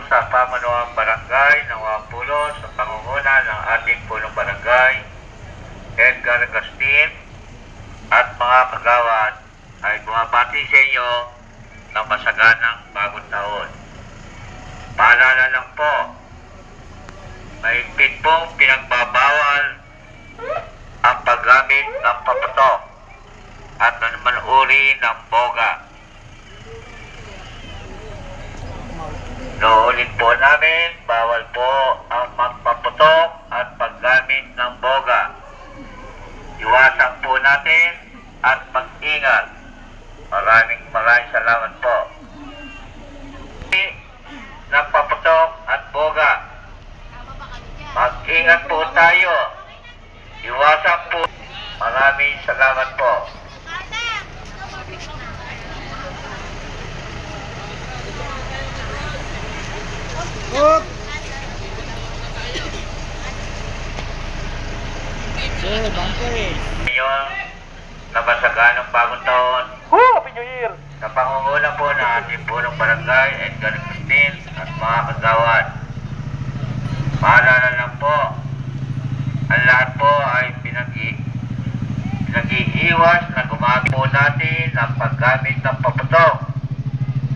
dito sa Pamunuang Barangay ng Wampulo sa pangunguna ng ating punong barangay, Edgar Agustin at mga kagawad ay bumabati sa inyo ng masaganang bagong taon. Paalala lang po, mahigpit pong pinagbabawal ang paggamit ng paputok Noolit po namin, bawal po ang magpaputok at paggamit ng boga. Iwasan po natin at mag-ingat. Maraming maraming salamat po. ng paputok at boga. Mag-ingat po tayo. Iwasan po. Maraming salamat po. Sir, bumper Ngayon, nabasagan ng bagong taon Woo! Happy New Year! sa pangunguna po ng ating punong barangay, Edgar Agustin at mga kagawad. Paalala lang po, ang lahat po ay pinag-i pinag-iiwas na po natin ang paggamit ng paputok.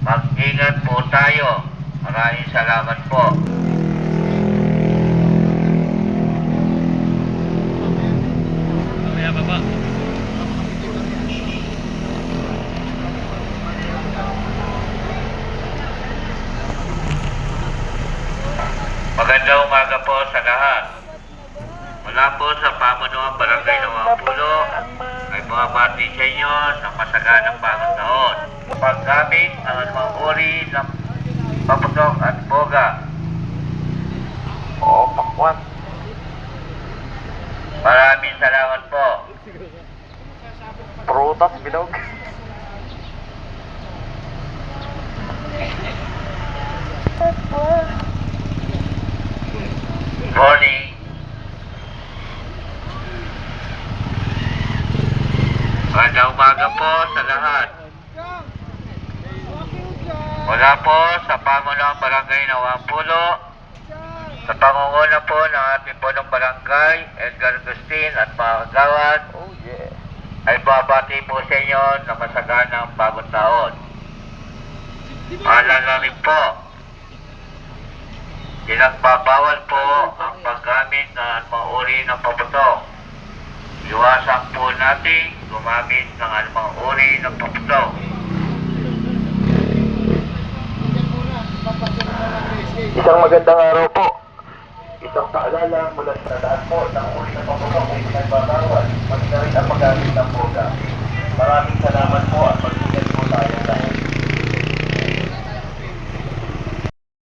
Mag-ingat po tayo. Maraming salamat po. Magandang umaga po sa lahat. Mula po sa pamunuan barangay ng Wampulo, ay bumabati sa inyo ng masaganang bagong taon. Paggamit ang anumang uri ng paputok at boga. Oo, pakwan. Maraming salamat po. Prutas, bilog. Magandang umaga po sa lahat. Mula po sa pamunuan barangay ng Wampulo, sa pangunguna po ng ating punong barangay, Edgar Agustin at mga kagawad, Oh yeah. ay babati po sa inyo ng masaganang bagong taon. Paalala rin po, pinagbabawal po ang paggamit ng anumang uri ng paputok. Iwasan po natin gumamit ng anumang uri ng paputok. Isang magandang araw po. Isang paalala mula sa daan po ng uri ng paputok ay pinagbabawal, pati na rin ang paggamit ng boga. Maraming